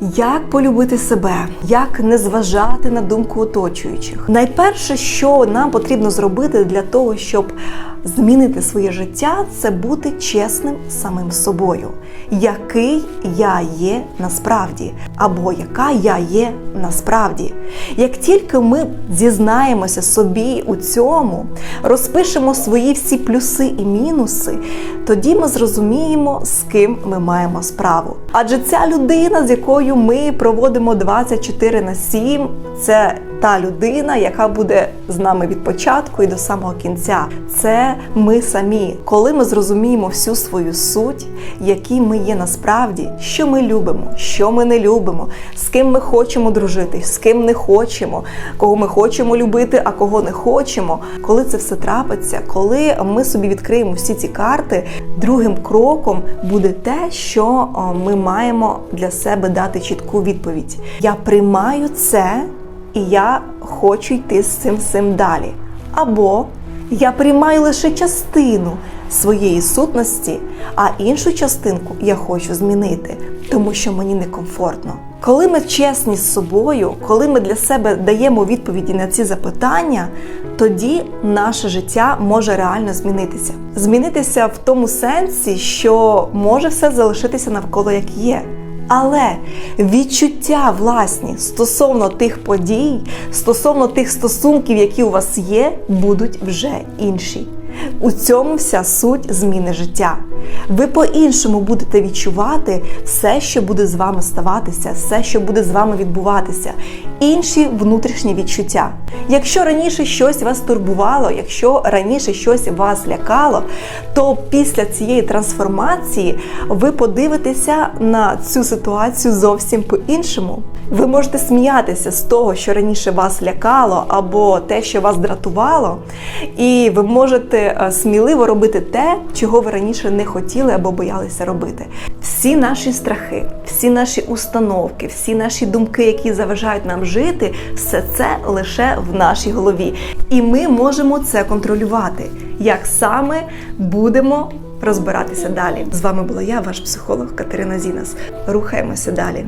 Як полюбити себе, як не зважати на думку оточуючих? Найперше, що нам потрібно зробити для того, щоб змінити своє життя, це бути чесним самим собою, який я є насправді, або яка я є насправді. Як тільки ми зізнаємося собі у цьому, розпишемо свої всі плюси і мінуси, тоді ми зрозуміємо, з ким ми маємо справу. Адже ця людина, з якою ми проводимо 24 на 7, це та людина, яка буде з нами від початку і до самого кінця. Це ми самі. Коли ми зрозуміємо всю свою суть, які ми є насправді, що ми любимо, що ми не любимо, з ким ми хочемо дружити, з ким не хочемо, кого ми хочемо любити, а кого не хочемо. Коли це все трапиться, коли ми собі відкриємо всі ці карти, другим кроком буде те, що ми маємо для себе дати чітку відповідь. Я приймаю це і я хочу йти з цим всім далі. Або я приймаю лише частину своєї сутності, а іншу частинку я хочу змінити, тому що мені некомфортно. Коли ми чесні з собою, коли ми для себе даємо відповіді на ці запитання, тоді наше життя може реально змінитися. Змінитися в тому сенсі, що може все залишитися навколо як є. Але відчуття власні стосовно тих подій, стосовно тих стосунків, які у вас є, будуть вже інші. У цьому вся суть зміни життя. Ви по-іншому будете відчувати все, що буде з вами ставатися, все, що буде з вами відбуватися, інші внутрішні відчуття. Якщо раніше щось вас турбувало, якщо раніше щось вас лякало, то після цієї трансформації ви подивитеся на цю ситуацію зовсім по-іншому. Ви можете сміятися з того, що раніше вас лякало, або те, що вас дратувало, і ви можете е, сміливо робити те, чого ви раніше не хотіли або боялися робити. Всі наші страхи, всі наші установки, всі наші думки, які заважають нам жити, все це лише в нашій голові. І ми можемо це контролювати. Як саме будемо розбиратися далі? З вами була я, ваш психолог Катерина Зінас. Рухаємося далі.